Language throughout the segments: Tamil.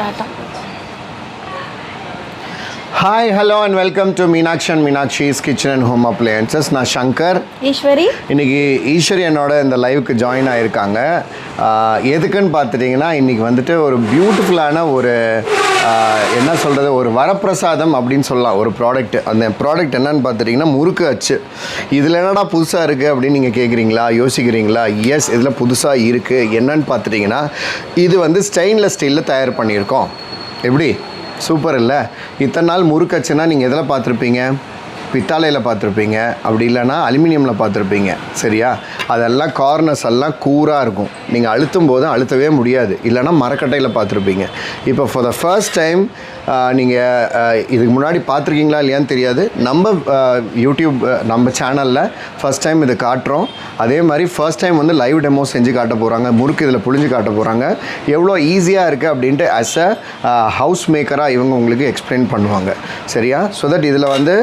Tata hi hello and welcome to Meenakshi and Meenakshi's kitchen and home appliances நான் சங்கர் ஈஸ்வரி இன்னைக்கு ஈஸ்வரி என்னோட இந்த லைவுக்கு ஜாயின் ஆகியிருக்காங்க எதுக்குன்னு பார்த்துட்டிங்கன்னா இன்றைக்கி வந்துட்டு ஒரு பியூட்டிஃபுல்லான ஒரு என்ன சொல்கிறது ஒரு வரப்பிரசாதம் அப்படின்னு சொல்லலாம் ஒரு ப்ராடக்ட் அந்த ப்ராடக்ட் என்னன்னு பார்த்துட்டிங்கன்னா முறுக்கு அச்சு. இதில் என்னடா புதுசாக இருக்குது அப்படின்னு நீங்கள் கேட்குறீங்களா யோசிக்கிறீங்களா? எஸ் இதில் புதுசாக இருக்குது என்னன்னு பார்த்துட்டிங்கன்னா இது வந்து ஸ்டெயின்லெஸ் ஸ்டீலில் தயார் பண்ணியிருக்கோம். எப்படி? சூப்பர் இல்லை? இத்தனை நாள் முறுக்கச்சுன்னா நீங்கள் எதில் பார்த்துருப்பீங்க? பித்தாலையில் பார்த்துருப்பீங்க. அப்படி இல்லைன்னா அலுமினியமில் பார்த்துருப்பீங்க. சரியா? அதெல்லாம் கார்னர்ஸ் எல்லாம் கூராக இருக்கும். நீங்கள் அழுத்தும் போது அழுத்தவே முடியாது. இல்லைன்னா மரக்கட்டையில் பார்த்துருப்பீங்க. இப்போ ஃபார் த ஃபர்ஸ்ட் டைம் நீங்கள் இதுக்கு முன்னாடி பார்த்துருக்கீங்களா இல்லையான்னு தெரியாது. நம்ம யூடியூப் நம்ம சேனலில் ஃபர்ஸ்ட் டைம் இது காட்டுறோம். அதே மாதிரி ஃபர்ஸ்ட் டைம் வந்து லைவ் டெமோ செஞ்சு காட்ட போகிறாங்க முறுக்கு இதில் புழிஞ்சு காட்ட போகிறாங்க எவ்வளோ ஈஸியாக இருக்குது அப்படின்ட்டு அஸ் அ ஹவுஸ் மேக்கராக இவங்க உங்களுக்கு எக்ஸ்பிளைன் பண்ணுவாங்க. சரியா? ஸோ தட் இதில் வந்து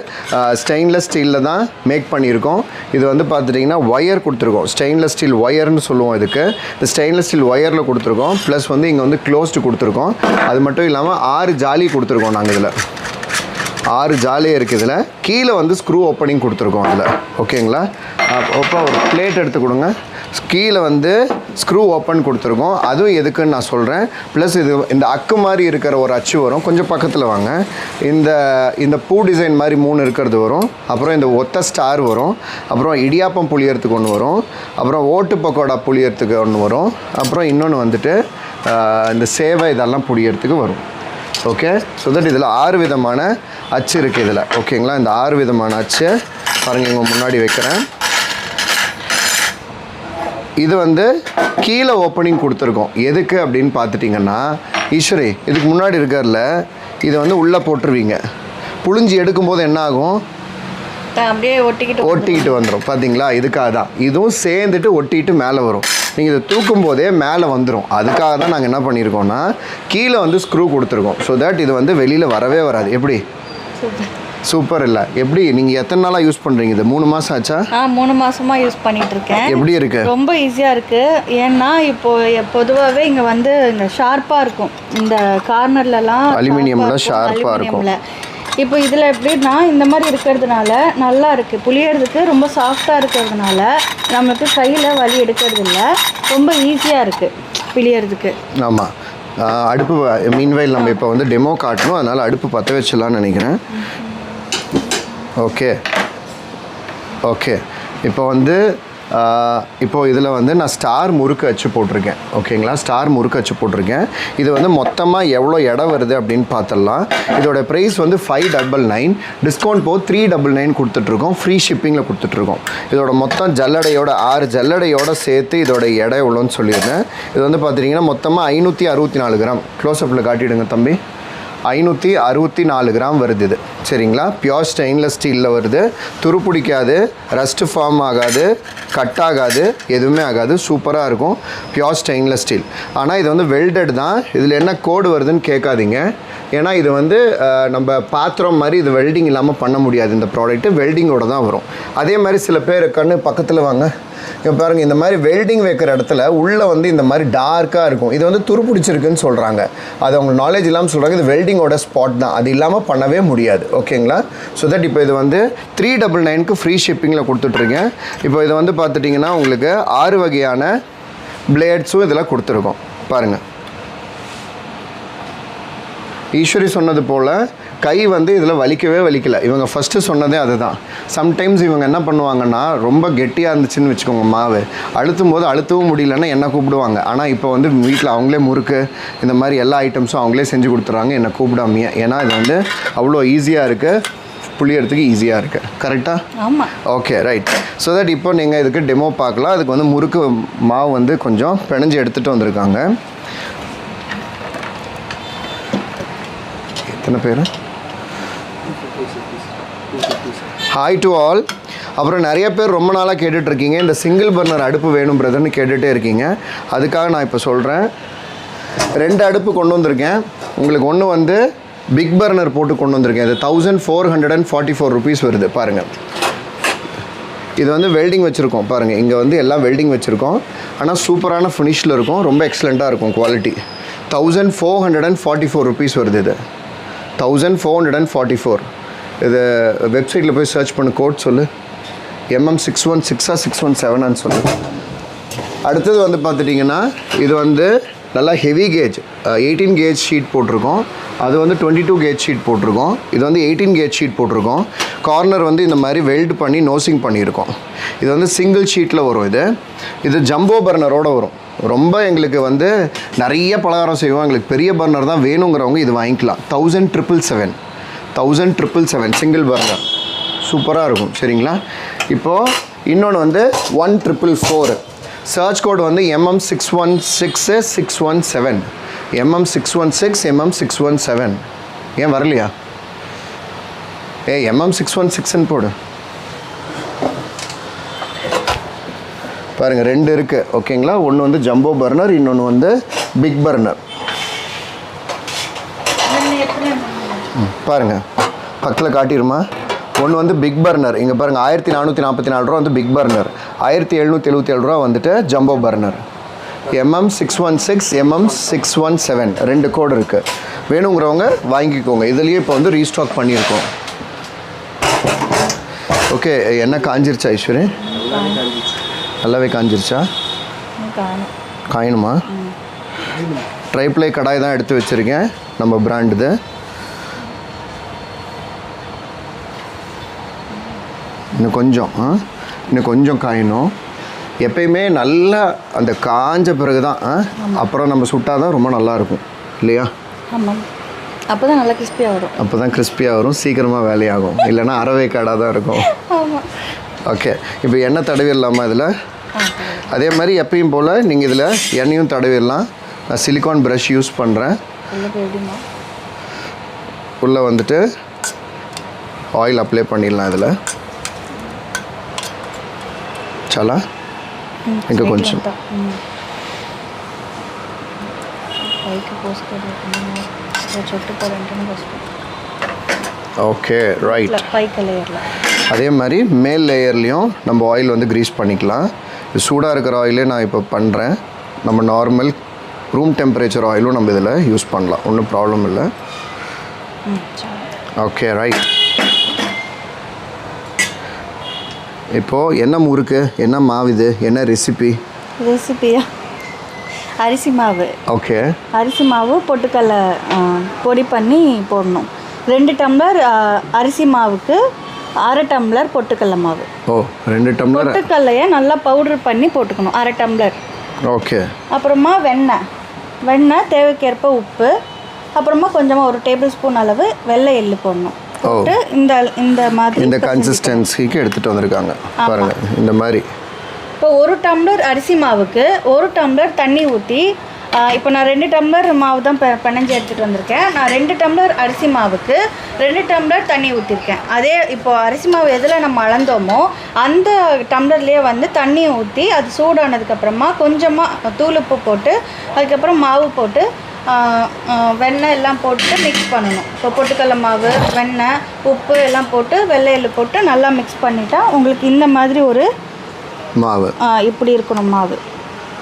ஸ்டெயின்லெஸ் ஸ்டீலில் தான் மேக் பண்ணியிருக்கோம். இது வந்து பார்த்துட்டிங்கன்னா ஒயர் கொடுத்துருக்கோம். ஸ்டெயின்லெஸ் ஸ்டீல் ஒயர்னு சொல்லுவோம் இதுக்கு. இந்த ஸ்டெயின்லெஸ் ஸ்டீல் ஒயரில் கொடுத்துருக்கோம். ப்ளஸ் வந்து இங்கே வந்து க்ளோஸ்டு கொடுத்துருக்கோம். அது மட்டும் இல்லாமல் ஆறு ஜாலி கொடுத்துருக்கோம் நாங்கள் இதில். ஆறு ஜாலியாக இருக்குது இதில். கீழே வந்து ஸ்க்ரூ ஓப்பனிங் கொடுத்துருக்கோம் அதில் ஓகேங்களா அப்போ ஒரு பிளேட் எடுத்து கொடுங்க. கீழே வந்து ஸ்க்ரூ ஓப்பன் கொடுத்துருக்கோம். அதுவும் எதுக்குன்னு நான் சொல்கிறேன் ப்ளஸ் இது இந்த அக்கு மாதிரி இருக்கிற ஒரு அச்சு வரும். கொஞ்சம் பக்கத்தில் வாங்க. இந்த இந்த பூ டிசைன் மாதிரி மூணு இருக்கிறது வரும். அப்புறம் இந்த ஒத்த ஸ்டார் வரும். அப்புறம் இடியாப்பம் புளியறதுக்கு ஒன்று வரும். அப்புறம் ஓட்டு பக்கோடா புளியறதுக்கு ஒன்று வரும். அப்புறம் இன்னொன்று வந்துட்டு இந்த சேவை இதெல்லாம் புளியறதுக்கு வரும். ஓகே ஸோ தட் இதில் ஆறு விதமான அச்சு இருக்குது இதில். ஓகேங்களா இந்த ஆறு விதமான அச்சு பாருங்கள் இங்கே முன்னாடி வைக்கிறேன். இது வந்து கீழே ஓப்பனிங் கொடுத்துருக்கோம். எதுக்கு அப்படின்னு பார்த்துட்டிங்கன்னா ஈஸ்வரி இதுக்கு முன்னாடி இருக்கார்ல இதை வந்து உள்ளே போட்டுருவீங்க. புழிஞ்சு எடுக்கும்போது என்ன ஆகும் அப்படியே ஒட்டிக்கிட்டு ஒட்டிக்கிட்டு வந்துடும் பார்த்தீங்களா இதுக்காக தான். இதுவும் சேர்ந்துட்டு ஒட்டிட்டு மேலே வரும். நீங்கள் இதை தூக்கும் போதே மேலே வந்துடும் அதுக்காக தான் நாங்கள் என்ன பண்ணியிருக்கோம்னா கீழே வந்து ஸ்க்ரூ கொடுத்துருக்கோம். ஸோ தட் இது வந்து வெளியில் வரவே வராது. எப்படி? சூப்பர் இல்லை. எப்படி? நீங்கள் எத்தனை நாளாக யூஸ் பண்ணுறீங்க இது? மூணு மாதம் ஆச்சா? ஆ மூணு மாசமா யூஸ் பண்ணிட்டு இருக்கேன் எப்படி இருக்கு? ரொம்ப ஈஸியாக இருக்கு. ஏன்னா இப்போ பொதுவாகவே இங்கே வந்து இந்த ஷார்ப்பாக இருக்கும். இந்த கார்னர்லலாம் அலுமினியம்ல sharp-ஆ இருக்கும். இப்போ இதில் எப்படின்னா இந்த மாதிரி இருக்கிறதுனால நல்லா இருக்குது புளியறதுக்கு ரொம்ப சாஃப்டாக இருக்கிறதுனால நம்மளுக்கு கையில் வலி எடுக்கிறது இல்ல ரொம்ப ஈஸியாக இருக்குது பிழியறதுக்கு ஆமாம் அடுப்பு மீன்வயல் நம்ம இப்போ வந்து டெமோ காட்டணும். அதனால் அடுப்பு பற்ற வச்சிடலாம்னு நினைக்கிறேன். ஓகே ஓகே இப்போ வந்து இப்போ இதில் வந்து நான் ஸ்டார் முறுக்கு அச்சு போட்டிருக்கேன். ஓகேங்களா ஸ்டார் முறுக்கு அச்சு போட்டிருக்கேன். இது வந்து மொத்தமாக எவ்வளோ இடம் வருது அப்படின்னு பார்த்துடலாம் இதோட ப்ரைஸ் வந்து five double nine discount for three double nine கொடுத்துட்ருக்கோம். ஃப்ரீ ஷிப்பிங்கில் கொடுத்துட்ருக்கோம். இதோட மொத்தம் ஜல்லடையோட ஆறு ஜல்லடையோட சேர்த்து இதோட எடை எவ்வளோன்னு சொல்லியிருந்தேன். இது வந்து பார்த்துட்டிங்கன்னா மொத்தமாக ஐநூற்றி அறுபத்தி நாலு கிராம். க்ளோஸ்அப்பில் காட்டிவிடுங்க தம்பி. ஐநூற்றி அறுபத்தி நாலு கிராம் வருது இது. சரிங்களா? பியோர் ஸ்டெயின்லெஸ் ஸ்டீலில் வருது. துரு பிடிக்காது ரஸ்ட் ஃபார்ம் ஆகாது கட் ஆகாது எதுவுமே ஆகாது. சூப்பராக இருக்கும். பியோர் ஸ்டெயின்லெஸ் ஸ்டீல் ஆனால் இது வந்து வெல்டட் தான். இதில் என்ன கோடு வருதுன்னு கேட்காதீங்க. ஏன்னா இது வந்து நம்ம பாத்திரம் மாதிரி இது வெல்டிங் இல்லாமல் பண்ண முடியாது. இந்த ப்ராடக்ட்டு வெல்டிங்கோட தான் வரும். அதே மாதிரி சில பேர் கண்ணு பக்கத்தில் வாங்க. இப்போ பாருங்கள் இந்த மாதிரி வெல்டிங் வைக்கிற இடத்துல உள்ளே வந்து இந்த மாதிரி டார்க்காக இருக்கும். இது வந்து துருப்பிடிச்சிருக்குன்னு சொல்கிறாங்க அது அவங்க நாலேஜ் இல்லாமல் சொல்கிறாங்க இது வெல்டிங்கோட ஸ்பாட் தான். அது இல்லாமல் பண்ணவே முடியாது. ஓகேங்களா? ஸோ தட் இப்போ இது வந்து த்ரீ டபுள் நைனுக்கு ஃப்ரீ ஷிப்பிங்கில் கொடுத்துட்ருக்கேன். இப்போ இது வந்து பார்த்துட்டிங்கன்னா உங்களுக்கு ஆறு வகையான பிளேட்ஸும் இதெல்லாம் கொடுத்துருக்கோம். பாருங்கள் ஈஸ்வரி சொன்னது போல் கை வந்து இதில் வலிக்கவே வலிக்கல. இவங்க ஃபஸ்ட்டு சொன்னதே அதுதான். சம்டைம்ஸ் இவங்க என்ன பண்ணுவாங்கன்னா ரொம்ப கெட்டியாக இருந்துச்சுன்னு வச்சுக்கோங்க மாவு. அழுத்தும் போது அழுத்தவும் முடியலன்னா என்ன கூப்பிடுவாங்க. ஆனால் இப்போ வந்து வீட்டில் அவங்களே முறுக்கு இந்த மாதிரி எல்லா ஐட்டம்ஸும் அவங்களே செஞ்சு கொடுத்துறாங்க என்னை கூப்பிடாமையே. ஏன்னா இது வந்து அவ்வளோ ஈஸியாக இருக்குது புளியறதுக்கு ஈஸியாக இருக்குது கரெக்டாக ஆமாம் ஓகே ரைட் ஸோ தட் இப்போ நீங்கள் இதுக்கு டெமோ பார்க்கலாம். அதுக்கு வந்து முறுக்கு மாவு வந்து கொஞ்சம் பிணைஞ்சு எடுத்துகிட்டு வந்திருக்காங்க. எத்தனை பேர்? ஹாய் டு ஆல் அப்புறம் நிறைய பேர் ரொம்ப நாளாக கேட்டுட்ருக்கீங்க. இந்த சிங்கிள் பர்னர் அடுப்பு வேணும் பிரதர்னு கேட்டுகிட்டே இருக்கீங்க. அதுக்காக நான் இப்போ சொல்கிறேன் ரெண்டு அடுப்பு கொண்டு வந்திருக்கேன். உங்களுக்கு ஒன்று வந்து பிக் பர்னர் போட்டு கொண்டு வந்திருக்கேன். இது thousand four hundred and forty four rupees வருது. பாருங்கள் இது வந்து வெல்டிங் வச்சுருக்கோம். பாருங்கள் இங்கே வந்து எல்லாம் வெல்டிங் வச்சுருக்கோம். ஆனால் சூப்பரான ஃபினிஷில் இருக்கும். ரொம்ப எக்ஸலண்ட்டாக இருக்கும் quality thousand four hundred and forty four rupees வருது இது. Thousand four hundred and forty four இது வெப்சைட்டில் போய் சர்ச் பண்ணு கோட் சொல்லு. எம்எம் சிக்ஸ் ஒன் சிக்ஸா சிக்ஸ் ஒன் செவனான்னு சொல்லு. அடுத்தது வந்து பார்த்துட்டிங்கன்னா இது வந்து நல்லா heavy gauge eighteen gauge sheet போட்டிருக்கோம். அது வந்து டுவெண்ட்டி டூ கேஜ் ஷீட் போட்டிருக்கோம். இது வந்து எயிட்டீன் கேஜ் ஷீட் போட்டிருக்கோம். கார்னர் வந்து இந்த மாதிரி வெல்ட் பண்ணி நோசிங் பண்ணியிருக்கோம். இது வந்து சிங்கிள் ஷீட்டில் வரும் இது. இது ஜம்போ பர்னரோட வரும். ரொம்ப எங்களுக்கு வந்து நிறைய பலகாரம் செய்வோம். எங்களுக்கு பெரிய பர்னர் தான் வேணுங்கிறவங்க இது வாங்கிக்கலாம். Thousand triple seven thousand triple seven single burner சூப்பராக இருக்கும். சரிங்களா? இப்போது இன்னொன்று வந்து one triple four search code வந்து MM six one six six one seven MM six one six MM six one seven ஏன் வரலையா? ஏ எம்எம் சிக்ஸ் ஒன் சிக்ஸ்ன்னு போடு. பாருங்கள் ரெண்டு இருக்குது ஓகேங்களா? ஒன்று வந்து ஜம்போ பர்னர் இன்னொன்று வந்து பிக் பர்னர். பாருங்கள் பக்கத்தில் காட்டிடுமா ஒன்று வந்து பிக் பர்னர் இங்கே பாருங்கள் ஆயிரத்தி நானூற்றி நாற்பத்தி நாலு ரூபா வந்து பிக் பர்னர். ஆயிரத்தி எழுநூற்றி எழுபத்தி ஏழு ரூபா வந்துட்டு jumbo burner. MM six one six MM six one seven ரெண்டு கோடு இருக்குது வேணுங்கிறவங்க வாங்கிக்கோங்க. இதுலேயே இப்போ வந்து ரீஸ்டாக் பண்ணியிருக்கோம். ஓகே என்ன காஞ்சிருச்சா ஐஸ்வரி நல்லாவே காஞ்சிருச்சா? காயணுமா? ட்ரைப்ளை கடாய் தான் எடுத்து வச்சுருக்கேன். நம்ம பிராண்டுது இன்னும் கொஞ்சம் இன்னும் கொஞ்சம் காயணும். எப்பயுமே நல்லா அந்த காஞ்ச பிறகு தான்? அப்புறம் நம்ம சுட்டால் தான் ரொம்ப நல்லாயிருக்கும். இல்லையா? ஆமாம் அப்போ தான் நல்லா கிறிஸ்பியாக வரும். அப்போ தான் கிறிஸ்பியாக வரும். சீக்கிரமாக வேலையாகும். இல்லைன்னா அறவே காடாக தான் இருக்கும் ஓகே இப்போ எண்ணெய் தடவிடலாமா இதில்? அதே மாதிரி எப்பயும் போல் நீங்கள் இதில் எண்ணெயும் தடவிடலாம் நான் சிலிக்கான் ப்ரஷ் யூஸ் பண்ணுறேன் உள்ள போய் எப்படிமா உள்ளே வந்துட்டு ஆயில் அப்ளை பண்ணிடலாம் இதில் చాలా ఇంకా కొంచెం పైకి పోసుకోవాలి చెట్టు పోలంటే వస్తుంది ஓகே ரைட் ఇట్లా పైకి లేయర్లో அதே மாதிரி மேல் லேயர்லேயும் நம்ம ஆயில் வந்து க்ரீஸ் பண்ணிக்கலாம் இது சூடாக இருக்கிற ஆயிலே நான் இப்போ பண்ணுறேன் நம்ம நார்மல் ரூம் டெம்பரேச்சர் ஆயிலும் நம்ம இதில் யூஸ் பண்ணலாம். ஒன்றும் ப்ராப்ளம் இல்லை. ஓகே ரைட் இப்போது என்ன முறுக்கு? என்ன மாவு இது? என்ன ரெசிபி ரெசிபியா அரிசி மாவு. ஓகே அரிசி மாவு பொட்டுக்கடல பொடி பண்ணி போடணும். ரெண்டு டம்ளர் அரிசி மாவுக்கு அரை டம்ளர் பொட்டுக்கடல மாவு. ஓ ரெண்டு டம்ளர்? பொட்டுக்கடலையை நல்லா பவுடர் பண்ணி போட்டுக்கணும் அரை டம்ளர். ஓகே. அப்புறமா வெண்ணெய். வெண்ணெய் தேவைக்கேற்ப உப்பு அப்புறமா கொஞ்சமாக ஒரு டேபிள் ஸ்பூன் அளவு வெள்ளை எள்ளு போடணும். போட்டு இந்த இந்த மாதிரி இந்த கன்சிஸ்டன்சிக்கு எடுத்துகிட்டு வந்திருக்காங்க. பாருங்கள் இந்த மாதிரி. இப்போ ஒரு டம்ளர் அரிசி மாவுக்கு ஒரு டம்ளர் தண்ணி ஊற்றி இப்போ நான் ரெண்டு டம்ளர் மாவு தான் பெ பிணைஞ்சு எடுத்துகிட்டு வந்திருக்கேன். நான் ரெண்டு டம்ளர் அரிசி மாவுக்கு ரெண்டு டம்ளர் தண்ணி ஊற்றிருக்கேன் அதே இப்போ அரிசி மாவு எதில் நம்ம அளந்தோமோ அந்த டம்ளர்லேயே வந்து தண்ணி ஊற்றி அது சூடானதுக்கப்புறமா கொஞ்சமாக தூளுப்பு போட்டு அதுக்கப்புறம் மாவு போட்டு வெண்ணெய் எல்லாம் போட்டு மிக்ஸ் பண்ணணும். இப்போ பொட்டுக்கடல மாவு வெண்ணெய் உப்பு எல்லாம் போட்டு வெள்ளை எள்ளு போட்டு நல்லா மிக்ஸ் பண்ணிட்டா உங்களுக்கு இந்த மாதிரி ஒரு மாவு. இப்படி இருக்கணும் மாவு.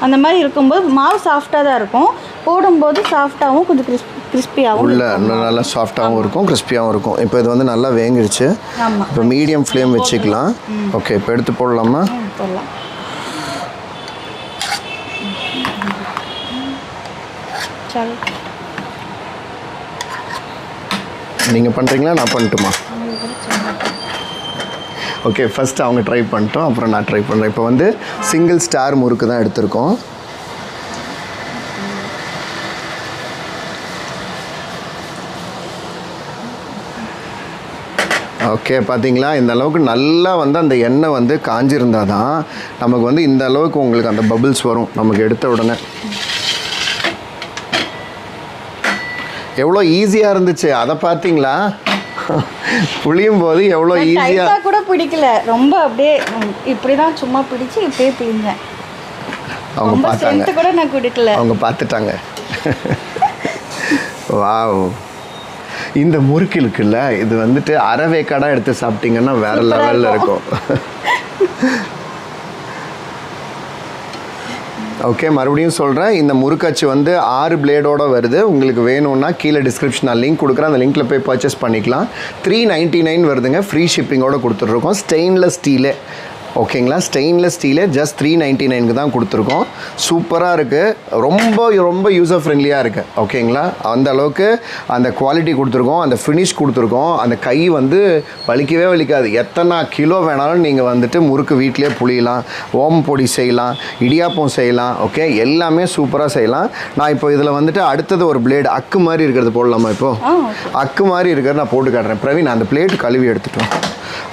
அந்த மாதிரி இருக்கும்போது மாவு சாஃப்டாக தான் இருக்கும். போடும்போது சாஃப்டாகவும் கொஞ்சம் கிறிஸ் கிறிஸ்பியாகவும் உள்ள நல்லா சாஃப்டாகவும் இருக்கும் கிறிஸ்பியாகவும் இருக்கும். இப்போ இது வந்து நல்லா வேங்கிடுச்சு இப்போ மீடியம் ஃப்ளேம் வச்சுக்கலாம். ஓகே இப்போ எடுத்து போடலாமா? போடலாம். நீங்கள் பண்ணுறீங்களா நான் பண்ணட்டுமா? ஓகே ஃபஸ்ட்டு அவங்க ட்ரை பண்ணிட்டோம் அப்புறம் நான் ட்ரை பண்ணுறேன் இப்போ வந்து சிங்கிள் ஸ்டார் முறுக்கு தான் எடுத்திருக்கோம். ஓகே பார்த்தீங்களா இந்த அளவுக்கு நல்லா வந்து அந்த எண்ணெய் வந்து காஞ்சிருந்தால் தான் நமக்கு வந்து இந்த அளவுக்கு உங்களுக்கு அந்த பபிள்ஸ் வரும். நமக்கு எடுத்த உடனே. எவ்வளோ ஈஸியாக இருந்துச்சு. அதை பார்த்தீங்களா புளியும் போது எவ்வளோ ஈஸியாக கூட பிடிக்கல. ரொம்ப அப்படியே இப்படி தான் சும்மா பிடிச்சி இப்படியே பிடிங்க அவங்க பார்த்தாங்க. கூட நான் குடிக்கல. அவங்க பார்த்துட்டாங்க. வாவ் இந்த முறுக்கு இருக்குல்ல இது வந்துட்டு அரைவேக்காடாக எடுத்து சாப்பிட்டீங்கன்னா வேற லெவலில் இருக்கும் இருக்கும். ஓகே மறுபடியும் சொல்கிறேன் இந்த முறுக்கச்சு வந்து ஆறு பிளேடோட வருது. உங்களுக்கு வேணும்னா கீழே டிஸ்கிரிப்ஷன் நான் லிங்க் கொடுக்குறேன். அந்த லிங்க்கில் போய் பர்ச்சேஸ் பண்ணிக்கலாம். த்ரீ நைன்ட்டி நைன் வருதுங்க. ஃப்ரீ ஷிப்பிங்கோட கொடுத்துட்ருக்கோம். ஸ்டெயின்லெஸ் ஸ்டீலே ஓகேங்களா? ஸ்டெயின்லெஸ் ஸ்டீலே ஜஸ்ட் த்ரீ நைன்ட்டி நைனுக்கு தான் கொடுத்துருக்கோம். சூப்பராக இருக்குது ரொம்ப ரொம்ப யூசர் ஃப்ரெண்ட்லியாக இருக்குது ஓகேங்களா? அந்த அளவுக்கு அந்த குவாலிட்டி கொடுத்துருக்கோம். அந்த ஃபினிஷ் கொடுத்துருக்கோம். அந்த கை வந்து வலிக்கவே வலிக்காது. எத்தனை கிலோ வேணாலும் நீங்கள் வந்துட்டு முறுக்கு வீட்டிலே புளியலாம் ஓம பொடி செய்யலாம் இடியாப்பம் செய்யலாம் ஓகே? எல்லாமே சூப்பராக செய்யலாம். நான் இப்போ இதில் வந்துட்டு அடுத்தது ஒரு பிளேடு அக்கு மாதிரி இருக்கிறது போடலாமா இப்போது அக்கு மாதிரி இருக்கிறது நான் போட்டு காட்டுறேன். பிரவீன் அந்த பிளேட் கழுவி எடுத்துட்டோம்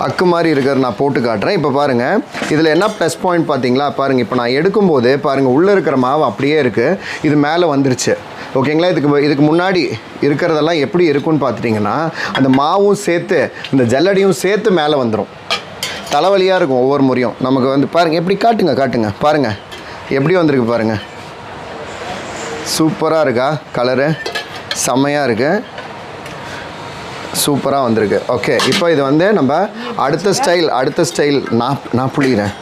அக்கு மாதிரி இருக்கிற நான் போட்டு காட்டுறேன். இப்போ பாருங்கள் இதில் என்ன ப்ளஸ் பாயிண்ட் பார்த்தீங்களா பாருங்கள் இப்போ நான் எடுக்கும்போது பாருங்கள் உள்ளே இருக்கிற மாவு அப்படியே இருக்குது இது மேலே வந்துருச்சு. ஓகேங்களா இதுக்கு இதுக்கு முன்னாடி இருக்கிறதெல்லாம் எப்படி இருக்கும்னு பார்த்துட்டிங்கன்னா அந்த மாவும் சேர்த்து இந்த ஜல்லடியும் சேர்த்து மேலே வந்துடும் தலைவலியாக இருக்கும் ஒவ்வொரு முறையும். நமக்கு வந்து பாருங்கள் எப்படி காட்டுங்க காட்டுங்க. பாருங்கள் எப்படி வந்திருக்கு பாருங்கள் சூப்பராக இருக்கா? கலரு செம்மையாக இருக்குது சூப்பராக வந்திருக்கு. ஓகே இப்போ இது வந்து நம்ம அடுத்த ஸ்டைல் அடுத்த ஸ்டைல் நான் நான் புளிகிறேன்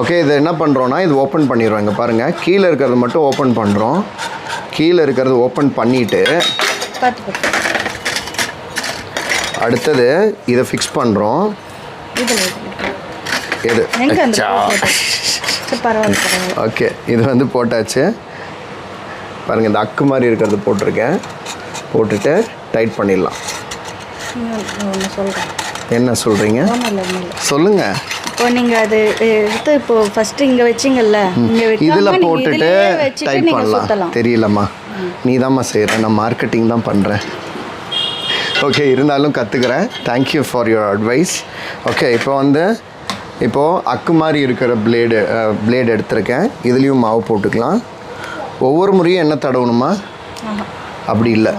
ஓகே இது என்ன பண்ணுறோன்னா இது ஓப்பன் பண்ணிடுறோம் இங்கே பாருங்கள் கீழே இருக்கிறது மட்டும் ஓப்பன் பண்ணுறோம் கீழே இருக்கிறது ஓப்பன் பண்ணிவிட்டு அடுத்தது இதை ஃபிக்ஸ் பண்ணுறோம் எது? ஓகே இது வந்து போட்டாச்சு. பாருங்கள் இந்த அக்கு மாதிரி இருக்கிறது போட்டிருக்கேன். போட்டுட்டு டைட் பண்ணிடலாம். சொல்கிறேன் என்ன சொல்கிறீங்க சொல்லுங்கள் இப்போ நீங்கள் அது எடுத்து இப்போ ஃபஸ்ட்டு இங்கே வச்சிங்கல்ல இதில் போட்டுட்டு நீங்கள் பண்ணலாம். தெரியலம்மா. நீ தாம்மா செய்கிற நான் மார்க்கெட்டிங் தான் பண்ணுறேன் ஓகே இருந்தாலும் கற்றுக்கிறேன் thank you for your advice okay இப்போ வந்து இப்போது அக்கு மாதிரி இருக்கிற பிளேடு பிளேடு எடுத்திருக்கேன். இதுலேயும் மாவு போட்டுக்கலாம். ஒவ்வொரு முறையும் என்ன தடவணுமா? அப்படி இல்லை.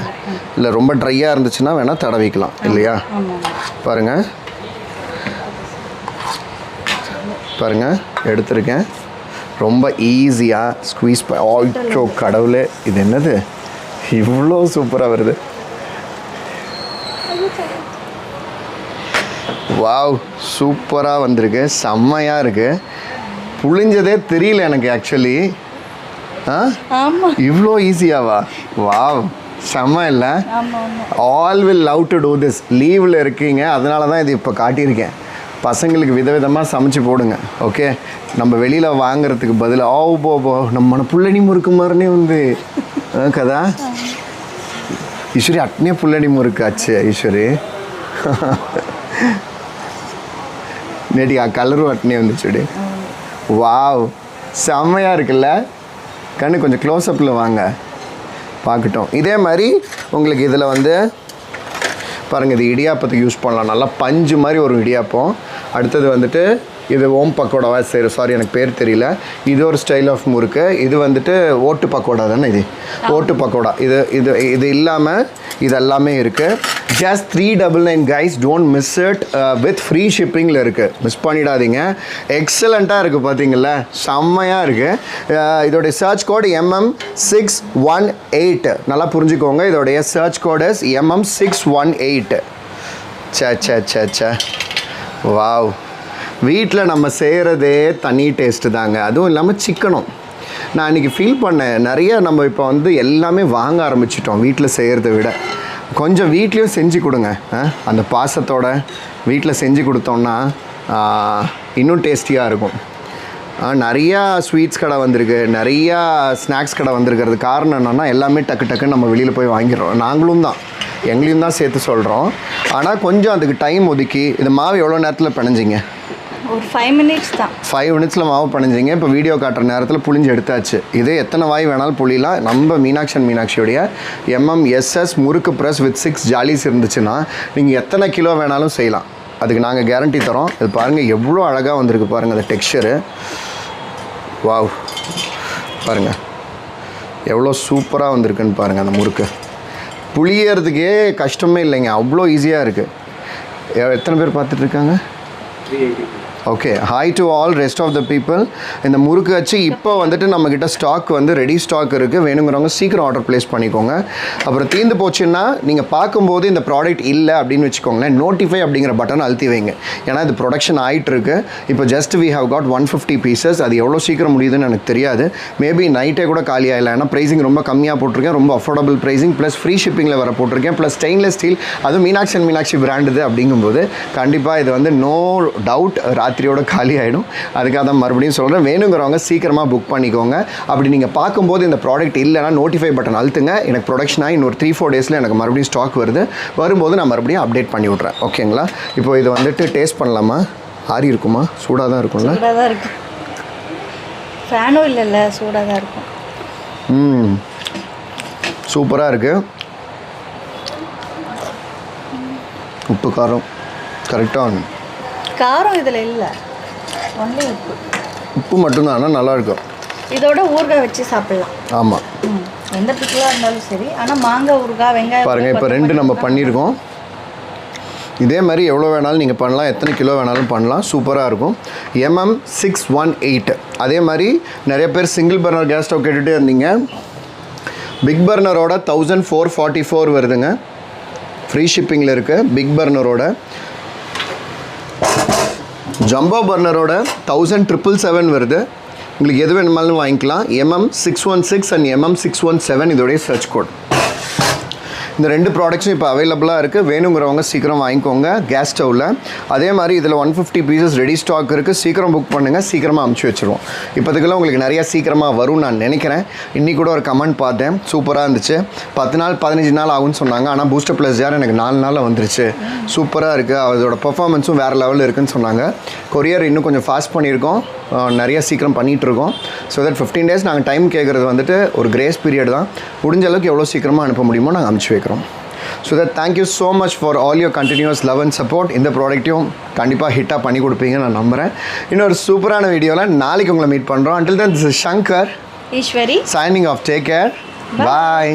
இல்லை ரொம்ப ட்ரையாக இருந்துச்சுன்னா வேணால் தடவிக்கலாம் இல்லையா? பாருங்கள் பாருங்கள் எடுத்திருக்கேன். ரொம்ப ஈஸியாக ஸ்குவீஸ் ஆய்ச்சோ கடவுளே இது என்னது? இவ்வளோ சூப்பராக வருது. வாவ் சூப்பராக வந்திருக்கு. செம்மையாக இருக்குது புளிஞ்சதே தெரியல எனக்கு ஆக்சுவலி ஆ? இவ்வளோ ஈஸியாவா வாவ். செம்ம இல்லை. All will love to do this லீவில் இருக்கீங்க அதனால தான் இது இப்போ காட்டியிருக்கேன். பசங்களுக்கு விதவிதமாக சமைச்சு போடுங்க ஓகே நம்ம வெளியில் வாங்குறதுக்கு பதில் ஆவு போ போ நம்ம புள்ளனி முறுக்கு மாதிரினே வந்து கதா? ஈஸ்வரி அட்னே புள்ளனி முறுக்காச்சு ஈஸ்வரி. நேட்டி கலரும் அட்னே வந்துச்சுடி வாவ் செம்மையாக இருக்குல்ல? கண்ணு கொஞ்சம் க்ளோஸ்அப்பில் வாங்க. பார்க்கட்டும். இதே மாதிரி உங்களுக்கு இதில் வந்து பாருங்கள் இது இடியாப்பத்துக்கு யூஸ் பண்ணலாம். நல்லா பஞ்சு மாதிரி ஒரு இடியாப்பம். அடுத்தது வந்துட்டு இது ஓம் பக்கோடாவா? சரி சாரி எனக்கு பேர் தெரியல. இது ஒரு ஸ்டைல் ஆஃப் முறுக்கு. இது வந்துட்டு ஓட்டு பக்கோடா தானே இது? ஓட்டு பக்கோடா. இது இது இது இல்லாமல் இது எல்லாமே இருக்குது just three double nine guys don't miss it with free ஷிப்பிங்கில் இருக்குது மிஸ் பண்ணிடாதீங்க. எக்ஸலண்ட்டாக இருக்குது பார்த்தீங்களா செம்மையாக இருக்குது uh, இதோடைய search code MM six one eight நல்லா புரிஞ்சுக்கோங்க. இதோடைய search code MM six one eight say say say say wow வீட்டில் நம்ம செய்கிறதே தனி டேஸ்ட்டு தாங்க. அதுவும் இல்லாமல் சிக்கனும். நான் இன்றைக்கி ஃபீல் பண்ணேன். நிறைய நம்ம இப்போ வந்து எல்லாமே வாங்க ஆரம்பிச்சிட்டோம் வீட்டில் செய்கிறத விட. கொஞ்சம் வீட்லேயும் செஞ்சு கொடுங்க. ஆ? அந்த பாசத்தோட வீட்டில் செஞ்சு கொடுத்தோம்னா இன்னும் டேஸ்டியாக இருக்கும். நிறையா ஸ்வீட்ஸ் கடை வந்திருக்கு. நிறையா ஸ்நாக்ஸ் கடை வந்திருக்கிறது. காரணம் என்னென்னா எல்லாமே டக்கு டக்குன்னு நம்ம வெளியில் போய் வாங்கிடுறோம். நாங்களும் தான். எங்களையும் தான் சேர்த்து சொல்கிறோம் ஆனால் கொஞ்சம் அதுக்கு டைம் ஒதுக்கி இந்த மாவு எவ்வளோ நேரத்தில் பிணைஞ்சிங்க? ஒரு ஃபைவ் மினிட்ஸ் தான். ஃபைவ் மினிட்ஸில் மாவு பிணைஞ்சிங்க. இப்போ வீடியோ காட்டுற நேரத்தில் புளிஞ்சு எடுத்தாச்சு. இதே எத்தனை வாய் வேணாலும் புளியலாம். நம்ம மீனாட்சி அண்ட் மீனாட்சியோடைய எம்எம்எஸ்எஸ் முறுக்கு ப்ரெஸ் வித் சிக்ஸ் ஜாலிஸ் இருந்துச்சுன்னா நீங்கள் எத்தனை கிலோ வேணாலும் செய்யலாம். அதுக்கு நாங்கள் கேரண்டி தரோம். இது பாருங்கள் எவ்வளோ அழகாக வந்திருக்கு பாருங்கள் அந்த டெக்ஸ்சரு வாவ் பாருங்கள் எவ்வளோ சூப்பராக வந்திருக்குன்னு பாருங்கள் அந்த முறுக்கு. புளியறதுக்கே கஷ்டமே இல்லைங்க. அவ்வளோ ஈஸியாக இருக்குது எத்தனை பேர் பார்த்துட்டு இருக்காங்க? Okay hi to all rest of the people இந்த முறுக்கு வச்சு இப்போ வந்துட்டு நம்மக்கிட்ட ஸ்டாக் வந்து ரெடி ஸ்டாக் இருக்குது வேணுங்கிறவங்க சீக்கிரம் ஆர்டர் ப்ளேஸ் பண்ணிக்கோங்க. அப்புறம் தீர்ந்து போச்சுன்னா நீங்கள் பார்க்கும்போது இந்த ப்ராடக்ட் இல்லை அப்படின்னு வச்சுக்கோங்களேன் நோட்டிஃபை அப்படிங்கிற பட்டன் அழுத்தி வைங்க. ஏன்னா இது ப்ரொடக்ஷன் ஆகிட்டு இருக்கு இப்போ just we have got one fifty pieces அது எவ்வளோ சீக்கிரம் முடியுதுன்னு எனக்கு தெரியாது. மேபி நைட்டே கூட காலி ஆகல. ஏன்னா ப்ரைஸிங் ரொம்ப கம்மியாக போட்டிருக்கேன். ரொம்ப அஃபோர்டபுள் ப்ரைஸிங் ப்ளஸ் ஃப்ரீ ஷிப்பிங்கில் வர போட்டிருக்கேன். ப்ளஸ் ஸ்டெயின்லெஸ் ஸ்டீல் அதுவும் மீனாட்சி அண்ட் மீனாட்சி பிராண்டுது அப்படிங்கும்போது கண்டிப்பாக இது வந்து நோ டவுட் ராத்திரியோட காலி ஆகிடும் அதுக்காக தான் மறுபடியும் சொல்கிறேன் வேணுங்கிறவங்க சீக்கிரமாக புக் பண்ணிக்கோங்க. அப்படி நீங்கள் பார்க்கும்போது இந்த ப்ராடக்ட் இல்லைனா நோட்டிஃபை பட்டன் அழுத்துங்க. எனக்கு ப்ரொடக்ஷன் ஆகி இன்னொரு த்ரீ ஃபோர் டேஸில் எனக்கு மறுபடியும் ஸ்டாக் வருது. வரும்போது நான் மறுபடியும் அப்டேட் பண்ணி விட்றேன். ஓகேங்களா இப்போ இது வந்துட்டு டேஸ்ட் பண்ணலாமா? ஆறி இருக்குமா? சூடாக தான் இருக்கும்ல? சூடாக தான் இருக்கு. ஃபேனும் இல்லைல்ல சூடாக தான் இருக்கும். ம். சூப்பராக இருக்குது உப்பு காரம். கரெக்டாக காரம் இதில் இல்லை. ஒன்லி உப்பு. உப்பு மட்டும்தான் ஆனால் நல்லாயிருக்கும். இதோட ஊறுகாய் வச்சு சாப்பிட்லாம். ஆமாம் எந்த பிக்கிலாக இருந்தாலும் சரி. ஆனால் மாங்காய் ஊறுகாய் வெங்காயம் பாருங்கள் இப்போ ரெண்டு நம்ம பண்ணியிருக்கோம். இதே மாதிரி எவ்வளோ வேணாலும் நீங்கள் பண்ணலாம். எத்தனை கிலோ வேணாலும் பண்ணலாம். சூப்பராக இருக்கும். எம்எம் சிக்ஸ் ஒன் எயிட் அதே மாதிரி நிறைய பேர் சிங்கிள் பர்னர் கேஸ் ஸ்டவ் கேட்டுகிட்டே இருந்தீங்க. பிக் பர்னரோட தௌசண்ட் ஃபோர் ஃபார்ட்டி ஃபோர் வருதுங்க. ஃப்ரீ ஷிப்பிங்கில் இருக்குது பிக் பர்னரோட ஜம்போ பர்னரோட தௌசண்ட் ட்ரிபிள் செவன் வருது. உங்களுக்கு எது வேணுமாலும் வாங்கிக்கலாம். MM six one six and MM six one seven இதோடைய சர்ச் கோட் இந்த ரெண்டு ப்ராடக்ட்ஸும் இப்போ அவைலபிளாக இருக்குது வேணுங்கிறவங்க சீக்கிரம் வாங்கிக்கோங்க கேஸ் ஸ்டவ்வில் அதே மாதிரி இதில் one fifty pieces ready stock இருக்குது சீக்கிரம் புக் பண்ணுங்கள் சீக்கிரமாக அமுச்சு வச்சுருவோம். இப்போதுக்கெல்லாம் உங்களுக்கு நிறையா சீக்கிரமாக வரும்னு நான் நினைக்கிறேன். இன்றைக்கி கூட ஒரு கமெண்ட் பார்த்தேன். சூப்பராக இருந்துச்சு. பத்து நாள் பதினஞ்சு நாள் ஆகும்னு சொன்னாங்க. ஆனால் பூஸ்டர் ப்ளஸ் யார் எனக்கு நாலு நாளில் வந்துருச்சு. சூப்பராக இருக்குது அதோட பர்ஃபாமன்ஸும் வேறு லெவலில் இருக்குதுன்னு சொன்னாங்க. கொரியர் இன்னும் கொஞ்சம் ஃபாஸ்ட் பண்ணியிருக்கோம். நிறையா சீக்கிரம் பண்ணிகிட்டு இருக்கோம். ஸோ தட் ஃபிஃப்டீன் டேஸ் நாங்கள் டைம் கேட்குறது வந்துட்டு ஒரு கிரேஸ் பீரியட் தான். முடிஞ்ச அளவுக்கு எவ்வளோ சீக்கிரமாக அனுப்ப முடியுமோ நாங்கள் அனுப்பிச்சி வைக்கிறோம். So that thank you so much for all your continuous love and support இந்த ப்ராடக்ட்டையும் கண்டிப்பாக ஹிட்டாக பண்ணி கொடுப்பீங்கன்னு நான் நம்புகிறேன் இன்னொரு சூப்பரான வீடியோவில் நாளைக்கு உங்களை மீட் பண்ணுறோம் until then this is Shankar Eswari signing off. Take care. Bye.